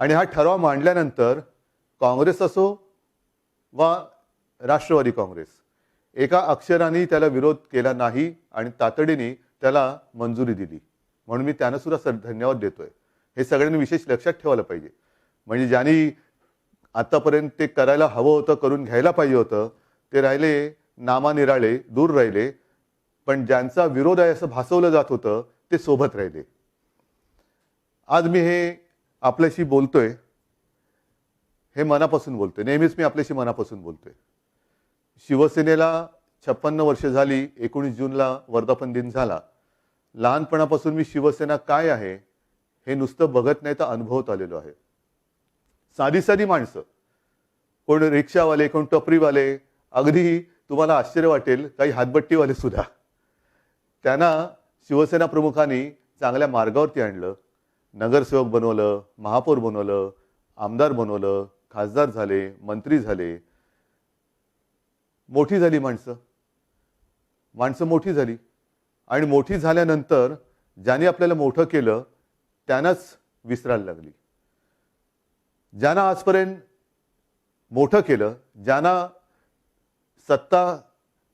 आणि हा ठराव मांडल्यानंतर काँग्रेस असो वा राष्ट्रवादी काँग्रेस एका अक्षराने त्याला विरोध केला नाही आणि तातडीने त्याला मंजुरी दिली. म्हणून मी त्यांना सुद्धा सर धन्यवाद देतोय. हे सगळ्यांनी विशेष लक्षात ठेवायला पाहिजे. म्हणजे ज्यांनी आतापर्यंत ते करायला हवं होतं करून घ्यायला पाहिजे होतं ते राहिले नामानिराळे दूर राहिले. पण ज्यांचा विरोध आहे असं भासवलं जात होतं ते सोबत राहिले. आज मी हे आपल्याशी बोलतोय हे मनापासून बोलतोय. नेहमीच मी आपल्याशी मनापासून बोलतोय. शिवसेनेला छप्पन्न वर्ष झाली एकोणीस जूनला वर्धापन दिन झाला. लहानपणापासून मी शिवसेना काय आहे हे नुसतं बघत नाही तर अनुभवत आलेलो आहे. साधी साधी माणसं. कोण रिक्षावाले कोण टपरीवाले अगदी तुम्हाला आश्चर्य वाटेल काही हातबट्टीवाले सुद्धा. त्यांना शिवसेना प्रमुखांनी चांगल्या मार्गावरती आणलं. नगरसेवक बनवलं महापौर बनवलं आमदार बनवलं खासदार झाले मंत्री झाले. मोठी झाली माणसं. माणसं मोठी झाली. आणि मोठी झाल्यानंतर ज्याने आपल्याला मोठं केलं त्यांनाच विसरायला लागली. ज्यांना आजपर्यंत मोठं केलं ज्यांना सत्ता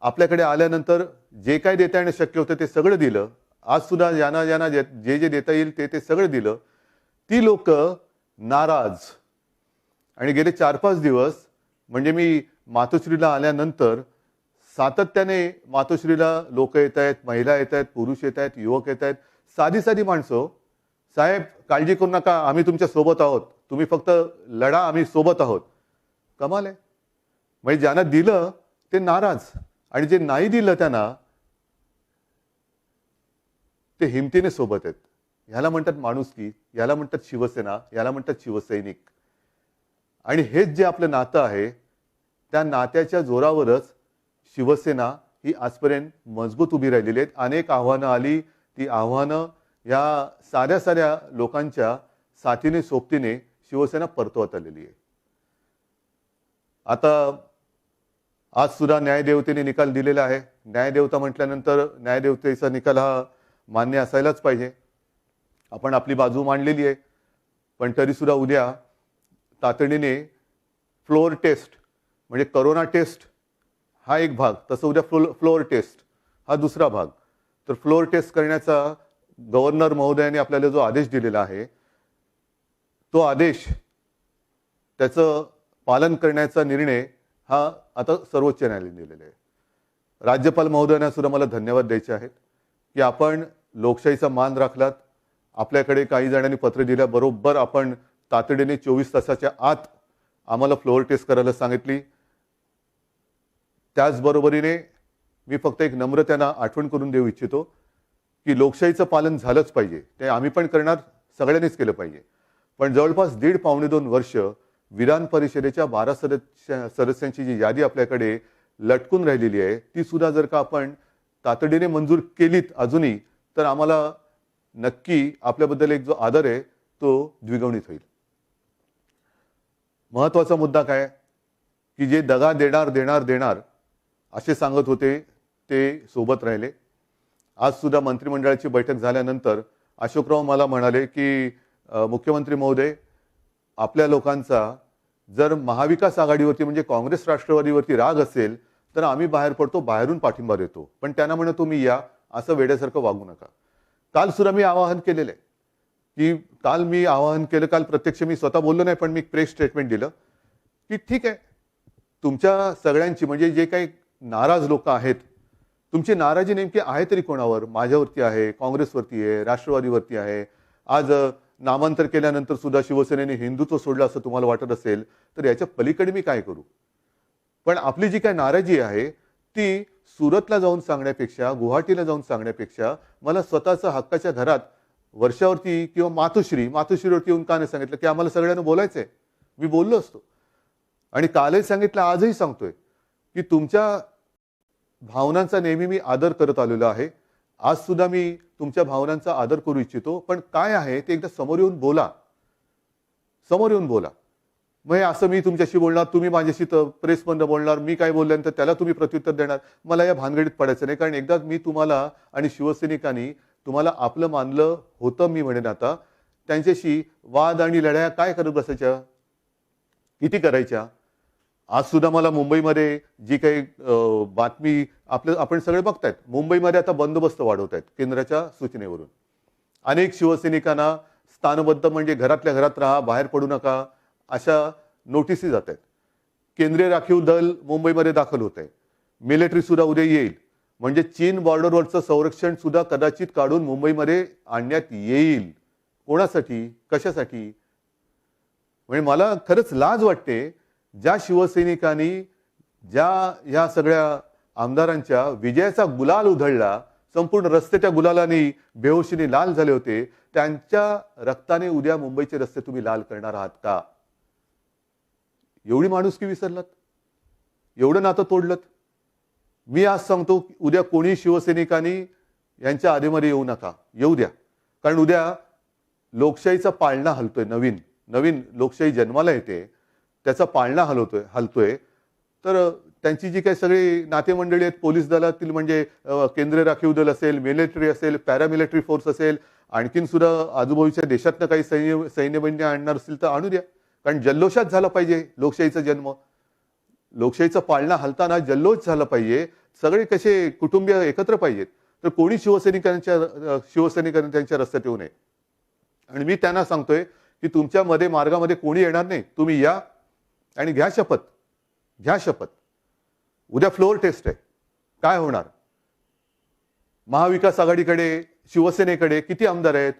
आपल्याकडे आल्यानंतर जे काय देता येणं शक्य होतं ते सगळं दिलं आज सुद्धा ज्यांना ज्यांना जे जे जे देता येईल ते ते सगळं दिलं. ती लोक नाराज. आणि गेले चार पाच दिवस म्हणजे मी मातोश्रीला आल्यानंतर सातत्याने मातोश्रीला लोक येत आहेत महिला येत आहेत पुरुष येत आहेत युवक येत आहेत. साधी साधी माणसं. साहेब काळजी करू नका आम्ही तुमच्यासोबत आहोत. तुम्ही फक्त लढा आम्ही सोबत आहोत. कमाल आहे. म्हणजे ज्यांना दिलं ते नाराज. आणि जे नाही दिलं त्यांना ते हिमतीने सोबत आहेत. ह्याला म्हणतात माणुसकी याला म्हणतात शिवसेना याला म्हणतात शिवसैनिक. आणि हेच जे आपलं नातं आहे त्या नात्याच्या जोरावरच शिवसेना ही आजपर्यंत मजबूत उभी राहिलेली आहेत. अनेक आव्हानं आली. ती आव्हानं या साऱ्या साऱ्या लोकांच्या साथीने सोबतीने शिवसेना परतवत आलेली आहे. आता आज सुद्धा न्यायदेवतेने निकाल दिलेला आहे. न्यायदेवता म्हटल्यानंतर न्यायदेवतेचा निकाल हा मान्य असायलाच पाहिजे. आपण आपली बाजू मांडलेली आहे. पण तरी सुद्धा उद्या तातडीने फ्लोअर टेस्ट म्हणजे करोना टेस्ट हा एक भाग तसं उद्या फ्लो फ्लोअर टेस्ट हा दुसरा भाग. तर फ्लोअर टेस्ट करण्याचा गव्हर्नर महोदयाने आपल्याला जो आदेश दिलेला आहे तो आदेश त्याचं पालन करण्याचा निर्णय हा आता सर्वोच्च न्यायालयाने दिलेला आहे. राज्यपाल महोदयांना सुद्धा मला धन्यवाद द्यायचे आहेत. की आपण लोकशाहीचा मान राखलात. आपल्याकडे काही जणांनी पत्र दिल्या बरोबर आपण तातडीने चोवीस तासाच्या आत आम्हाला फ्लोअर टेस्ट करायला सांगितली. त्याचबरोबरीने मी फक्त एक नम्र त्यांना आठवण करून देऊ इच्छितो की लोकशाहीचं पालन झालंच पाहिजे. ते आम्ही पण करणार सगळ्यांनीच केलं पाहिजे. पण जवळपास दीड पावणे दोन वर्ष विधान परिषदेच्या बारा सदस्य सदस्यांची जी यादी आपल्याकडे लटकून राहिलेली आहे ती सुद्धा जर का आपण तातडीने मंजूर केलीत अजूनही तर आम्हाला नक्की आपल्याबद्दल एक जो आदर आहे तो द्विगुणित होईल. महत्त्वाचा मुद्दा काय? की जे दगा देणार देणार देणार असे सांगत होते ते सोबत राहिले. आज सुद्धा मंत्रिमंडळाची बैठक झाल्यानंतर अशोकराव मला म्हणाले की मुख्यमंत्री महोदय आपल्या लोकांचा जर महाविकास आघाडीवरती म्हणजे काँग्रेस राष्ट्रवादीवरती राग असेल तर आम्ही बाहेर पडतो बाहेरून पाठिंबा देतो. पण त्यांना म्हणत तुम्ही या असं वेड्यासारखं वागू नका. काल सुद्धा मी आवाहन केलेलं आहे की काल मी आवाहन केलं काल प्रत्यक्ष मी स्वतः बोललो नाही पण मी प्रेस स्टेटमेंट दिलं की ठीक आहे तुमच्या सगळ्यांची म्हणजे जे काही नाराज लोक आहेत तुमची नाराजी नेमकी आहे तरी कोणावर? माझ्यावरती आहे काँग्रेसवरती आहे राष्ट्रवादीवरती आहे. आज नामांतर केल्यानंतर सुद्धा शिवसेनेने हिंदुत्व सोडलं असं तुम्हाला वाटत असेल तर याच्या पलीकडे मी काय करू? पण आपली जी काय नाराजी आहे ती सुरतला जाऊन सांगण्यापेक्षा गुवाहाटीला जाऊन सांगण्यापेक्षा मला स्वतःच्या हक्काच्या घरात वर्षावरती किंवा मातोश्री मातोश्रीवरती येऊन का नाही सांगितलं? की आम्हाला सगळ्यांना बोलायचं आहे मी बोललो असतो. आणि कालही सांगितलं आजही सांगतोय की तुमच्या भावनांचा नेहमी मी आदर करत आलेलो आहे. आज सुद्धा मी तुमच्या भावनांचा आदर करू इच्छितो. पण काय आहे ते एकदा समोर येऊन बोला. समोर येऊन बोला. मग असं मी तुमच्याशी बोलणार तुम्ही माझ्याशी तर प्रेसमधनं बोलणार मी काय बोलल्यानंतर त्याला तुम्ही प्रत्युत्तर देणार. मला या भानगडीत पडायचं नाही कारण एकदा मी तुम्हाला आणि शिवसैनिकांनी तुम्हाला आपलं मानलं होतं मी म्हणेन आता. त्यांच्याशी वाद आणि लढाया काय करत बसायच्या? किती करायच्या? आज सुद्धा मला मुंबईमध्ये जी काही बातमी आपलं आपण सगळे बघतायत मुंबईमध्ये आता बंदोबस्त वाढवत आहेत केंद्राच्या सूचनेवरून. अनेक शिवसैनिकांना स्थानबद्ध म्हणजे घरातल्या घरात राहा बाहेर पडू नका. अशा नोटिसी जात आहेत केंद्रीय राखीव दल मुंबईमध्ये दाखल होत. आहे मिलिटरी सुद्धा उद्या येईल. म्हणजे चीन बॉर्डरवरचं संरक्षण सुद्धा कदाचित काढून मुंबईमध्ये आणण्यात येईल. कोणासाठी? कशासाठी? म्हणजे मला खरंच लाज वाटते ज्या शिवसैनिकांनी ज्या ह्या सगळ्या आमदारांच्या विजयाचा गुलाल उधळला संपूर्ण रस्ते त्या गुलालाने बेहोशीने लाल झाले होते त्यांच्या रक्ताने उद्या मुंबईचे रस्ते तुम्ही लाल करणार आहात का? एवढी माणुसकी विसरलात? एवढं नातं तोडलत? मी आज सांगतो उद्या कोणी शिवसैनिकांनी यांच्या आधीमध्ये येऊ नका. येऊ द्या. कारण उद्या लोकशाहीचा पाळणा हलतोय नवीन. नवीन लोकशाही जन्माला येते. त्याचा पाळणा हलवतोय हलतोय. तर त्यांची जी काही सगळी नातेमंडळी आहेत पोलीस दलातील म्हणजे केंद्रीय राखीव दल असेल मिलिटरी असेल पॅरामिलिटरी फोर्स असेल आणखीन सुद्धा आजूबाजूच्या देशातनं काही सैन्य सैन्यबैन्य आणणार असतील तर आणू द्या. कारण जल्लोषात झाला पाहिजे लोकशाहीचा जन्म. लोकशाहीचं पाळणा हलताना जल्लोष झाला पाहिजे. सगळे कसे कुटुंबीय एकत्र पाहिजेत. तर कोणी शिवसैनिकांच्या अ, शिवसैनिकांनी त्यांच्या रस्त्यात येऊ नये. आणि मी त्यांना सांगतोय की तुमच्यामध्ये मार्गामध्ये कोणी येणार नाही. तुम्ही या आणि घ्या शपथ. घ्या शपथ. उद्या फ्लोअर टेस्ट आहे. काय होणार? महाविकास आघाडीकडे शिवसेनेकडे किती आमदार आहेत?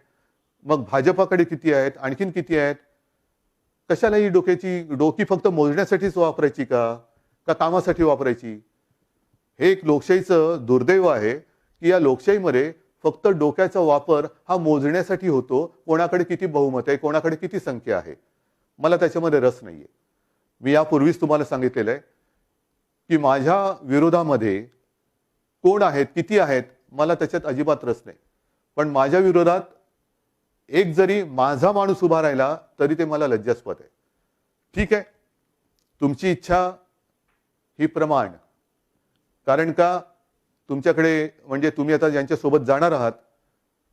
मग भाजपाकडे किती आहेत? आणखीन किती आहेत? कशाला ही डोक्याची डोकी फक्त मोजण्यासाठीच वापरायची का? का कामासाठी वापरायची? हे एक लोकशाहीचं दुर्दैव आहे की या लोकशाहीमध्ये फक्त डोक्याचा वापर हा मोजण्यासाठी होतो. कोणाकडे किती बहुमत आहे कोणाकडे किती संख्या आहे? मला त्याच्यामध्ये रस नाही आहे मी यापूर्वीच तुम्हाला सांगितलेलं आहे की माझ्या विरोधामध्ये कोण आहेत किती आहेत मला त्याच्यात अजिबात रस नाही. पण माझ्या विरोधात एक जरी माझा माणूस उभा राहिला तरी ते मला लज्जास्पद आहे. ठीक आहे? तुमची इच्छा ही प्रमाण. कारण का? तुमच्याकडे म्हणजे तुम्ही आता ज्यांच्यासोबत जाणार आहात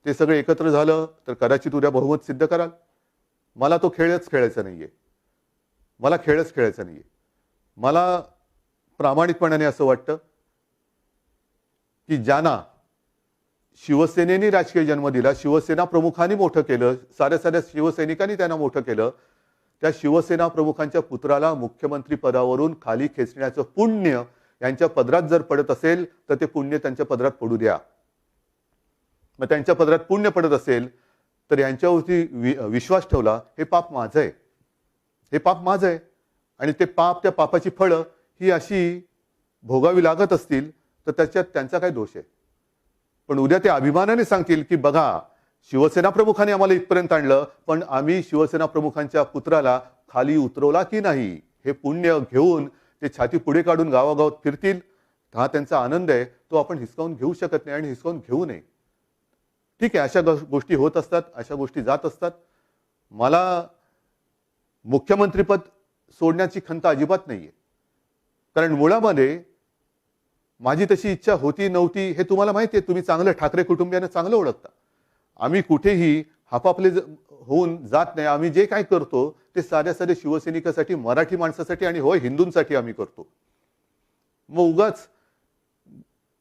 ते सगळे एकत्र झालं तर कदाचित उद्या बहुमत सिद्ध कराल. मला तो खेळच खेळायचा नाहीये. मला खेळच खेळायचा नाहीये. मला प्रामाणिकपणाने असं वाटतं की ज्यांना शिवसेनेने राजकीय जन्म दिला शिवसेना प्रमुखांनी मोठं केलं साऱ्या साऱ्या शिवसैनिकांनी त्यांना मोठं केलं. त्या शिवसेना प्रमुखांच्या पुत्राला मुख्यमंत्री पदावरून खाली खेचण्याचं पुण्य यांच्या पदरात जर पडत असेल तर ते पुण्य त्यांच्या पदरात पडू द्या. मग त्यांच्या पदरात पुण्य पडत असेल तर यांच्यावरती वि- विश्वास ठेवला हे पाप माझं आहे. हे पाप माझं आहे. आणि ते पाप त्या पापाची फळं ही अशी भोगावी लागत असतील तर त्याच्यात त्यांचा काय दोष आहे? पण उद्या ते अभिमानाने सांगतील की बघा शिवसेना प्रमुखाने आम्हाला इथपर्यंत आणलं पण आम्ही शिवसेना प्रमुखांच्या पुत्राला खाली उतरवला की नाही हे पुण्य घेऊन ते छाती पुढे काढून गावागावात फिरतील. हा त्यांचा आनंद आहे तो आपण हिसकावून घेऊ शकत नाही आणि हिसकावून घेऊ नये. ठीक आहे अशा गो- गोष्टी होत असतात अशा गोष्टी जात असतात. मला मुख्यमंत्रीपद सोडण्याची खंत अजिबात नाही आहे कारण मुळामध्ये माझी तशी इच्छा होती नव्हती हे तुम्हाला माहिती आहे तुम्ही चांगलं ठाकरे कुटुंबियांना चांगलं ओळखता. आम्ही कुठेही हापापले होऊन जात नाही. आम्ही जे काय करतो ते साध्या साध्या शिवसैनिकासाठी मराठी माणसासाठी आणि होय हिंदूंसाठी आम्ही करतो. मग उगाच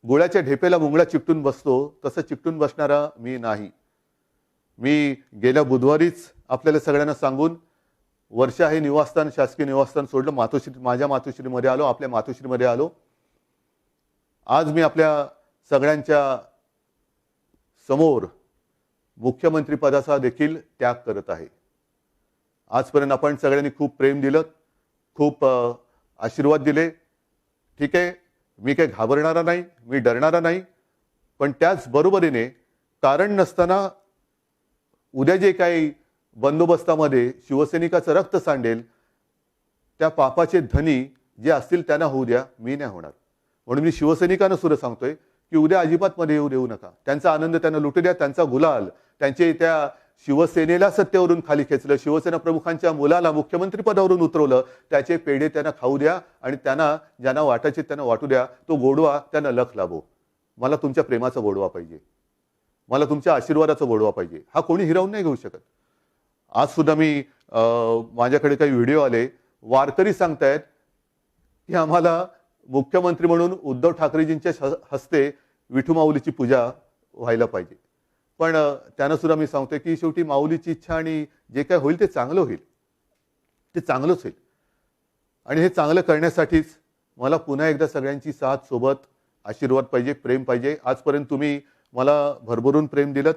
गोळ्याच्या ढेपेला मुंगळा चिपटून बसतो. तसं चिपटून बसणारा मी नाही. मी गेल्या बुधवारीच आपल्याला सगळ्यांना सांगून वर्षा हे निवासस्थान शासकीय निवासस्थान सोडलं. मातोश्री माझ्या मातोश्रीमध्ये आलो आपल्या मातोश्रीमध्ये आलो. आज मी आपल्या सगळ्यांच्या समोर मुख्यमंत्रीपदाचा देखील त्याग करत आहे. आजपर्यंत आपण सगळ्यांनी खूप प्रेम दिलं खूप आशीर्वाद दिले. ठीक आहे मी काही घाबरणारा नाही मी डरणारा नाही पण त्याच बरोबरीने कारण नसताना उद्या जे काही बंदोबस्तामध्ये शिवसैनिकाचं रक्त सांडेल त्या पापाचे धनी जे असतील त्यांना होऊ द्या मी नाही होणार. म्हणून मी शिवसैनिकांना सुद्धा सांगतोय की उद्या अजिबात मध्ये येऊ देऊ नका. त्यांचा आनंद त्यांना लुटू द्या त्यांचा गुलाल. त्यांचे त्या शिवसेनेला सत्तेवरून खाली खेचलं शिवसेना प्रमुखांच्या मुलाला मुख्यमंत्री पदावरून उतरवलं त्याचे पेढे त्यांना खाऊ द्या आणि त्यांना ज्यांना वाटायचे त्यांना वाटू द्या तो गोडवा त्यांना लख लाभो. मला तुमच्या प्रेमाचा गोडवा पाहिजे. मला तुमच्या आशीर्वादाचा गोडवा पाहिजे. हा कोणी हिरावून नाही घेऊ शकत. आज सुद्धा मी माझ्याकडे काही व्हिडिओ आले. वारकरी सांगतायत की आम्हाला मुख्यमंत्री म्हणून उद्धव ठाकरेजींच्या हस्ते विठू माऊलीची पूजा व्हायला पाहिजे. पण अ, त्यांना सुद्धा मी सांगतोय की शेवटी माऊलीची इच्छा आणि जे काय होईल ते चांगलं होईल. ते चांगलंच होईल. आणि हे चांगलं करण्यासाठीच मला पुन्हा एकदा सगळ्यांची साथ सोबत आशीर्वाद पाहिजे प्रेम पाहिजे. आजपर्यंत तुम्ही मला भरभरून प्रेम दिलं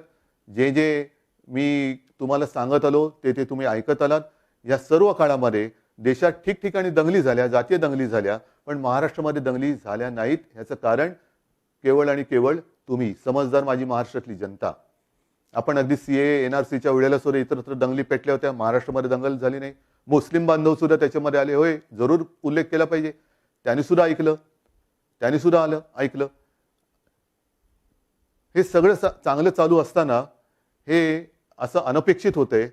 जे जे मी तुम्हाला सांगत आलो ते ते तुम्ही ऐकत आलात. या सर्व काळामध्ये देशात ठिकठिकाणी दंगली झाल्या जातीय दंगली झाल्या पण महाराष्ट्रामध्ये दंगली झाल्या नाहीत ह्याचं कारण केवळ आणि केवळ तुम्ही समजदार माझी महाराष्ट्रातली जनता. आपण अगदी सीए सीच्या वेळेला सुद्धा इतरत्र दंगली पेटल्या होत्या महाराष्ट्रामध्ये दंगल झाली नाही. मुस्लिम बांधव सुद्धा त्याच्यामध्ये आले होय जरूर उल्लेख केला पाहिजे. त्यांनी सुद्धा ऐकलं त्यांनी सुद्धा आलं ऐकलं. हे सगळं चांगलं चालू असताना हे असं अनपेक्षित होतंय.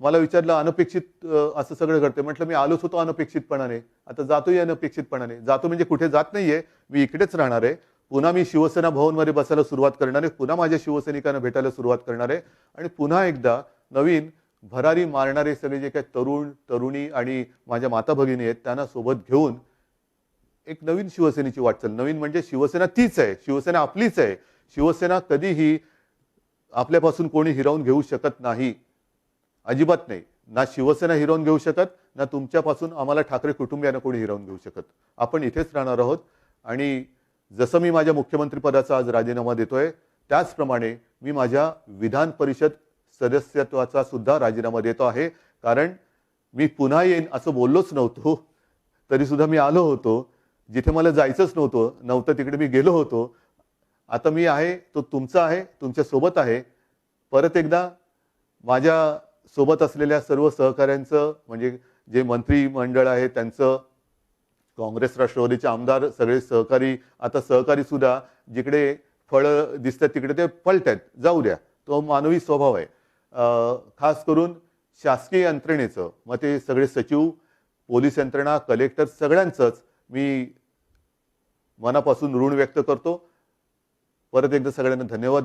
मला विचारलं अनपेक्षित असं सगळं करते म्हटलं मी आलोच होतो अनपेक्षितपणाने. आता जातोय अनपेक्षितपणाने. जातो म्हणजे कुठे जात नाहीये. मी इकडेच राहणार आहे. पुन्हा मी शिवसेना भवनमध्ये बसायला सुरुवात करणार आहे. पुन्हा माझ्या शिवसैनिकांना भेटायला सुरुवात करणार आहे. आणि पुन्हा एकदा नवीन भरारी मारणारे सगळे जे काही तरुण तरुणी आणि माझ्या माता भगिनी आहेत त्यांना सोबत घेऊन एक नवीन शिवसेनेची वाटचाल नवीन म्हणजे शिवसेना तीच आहे. शिवसेना आपलीच आहे. शिवसेना कधीही आपल्यापासून कोणी हिरावून घेऊ शकत नाही. अजिबात नाही. ना शिवसेना हिरवून घेऊ शकत ना तुमच्यापासून आम्हाला ठाकरे कुटुंबियांना कोणी हिरावून घेऊ शकत. आपण इथेच राहणार आहोत आणि जसं मी माझ्या मुख्यमंत्रीपदाचा आज राजीनामा देतोय त्याचप्रमाणे मी माझ्या विधान परिषद सदस्यत्वाचा सुद्धा राजीनामा देतो आहे. कारण मी पुन्हा येईन असं बोललोच नव्हतो. तरीसुद्धा मी आलो होतो. जिथे मला जायचंच नव्हतं नव्हतं तिकडे मी गेलो होतो. आता मी आहे तो तुमचा आहे तुमच्यासोबत आहे. परत एकदा माझ्या सोबत असलेल्या सर्व सहकाऱ्यांचं म्हणजे जे मंत्रिमंडळ आहे त्यांचं काँग्रेस राष्ट्रवादीचे आमदार सगळे सहकारी आता सहकारी सुद्धा जिकडे फळं दिसतात तिकडे ते पलतात जाऊ द्या तो मानवी स्वभाव आहे. खास करून शासकीय यंत्रणेचं मग ते सगळे सचिव पोलीस यंत्रणा कलेक्टर सगळ्यांचंच मी मनापासून ऋण व्यक्त करतो. परत एकदा सगळ्यांना धन्यवाद.